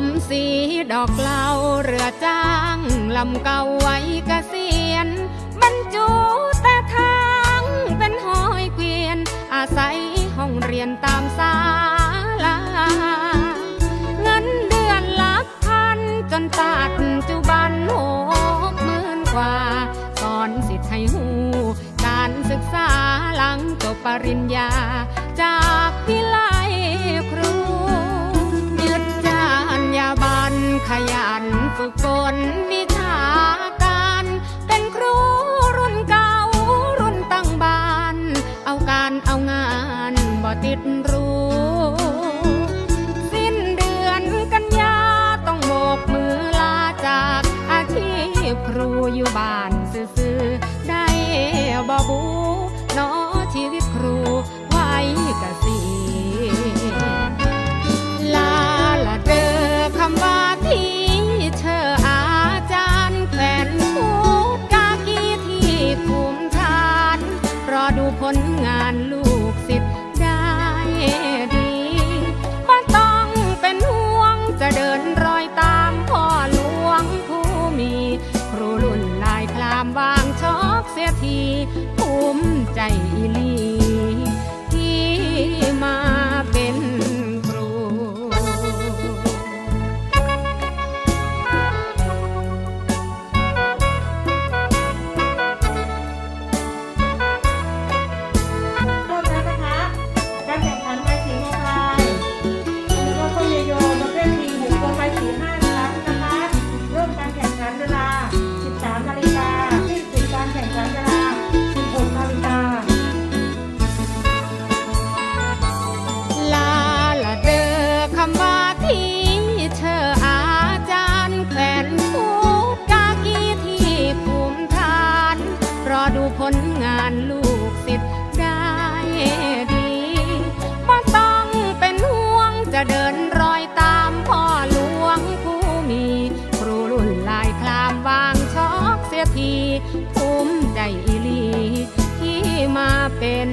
มสีดอกเหล่าเรือจ้างลำเก่าไว้กเกษียณบรรจุแต่ทางเป็นหอยเกวียน อาศัยห้องเรียนตามสาลาเงินเดือนลักพันจนตัดจุบันหกหมื่นกว่า สอนสิทธิ์ให้หูการศึกษาหลังจบปริญญา จากวิไลครู ขยันฝึกฝนวิชาการ เป็นครูรุ่นเก่ารุ่นตั้งบาน เอาการเอางานบ่ติดรู้ ภูมิใจ มาเป็น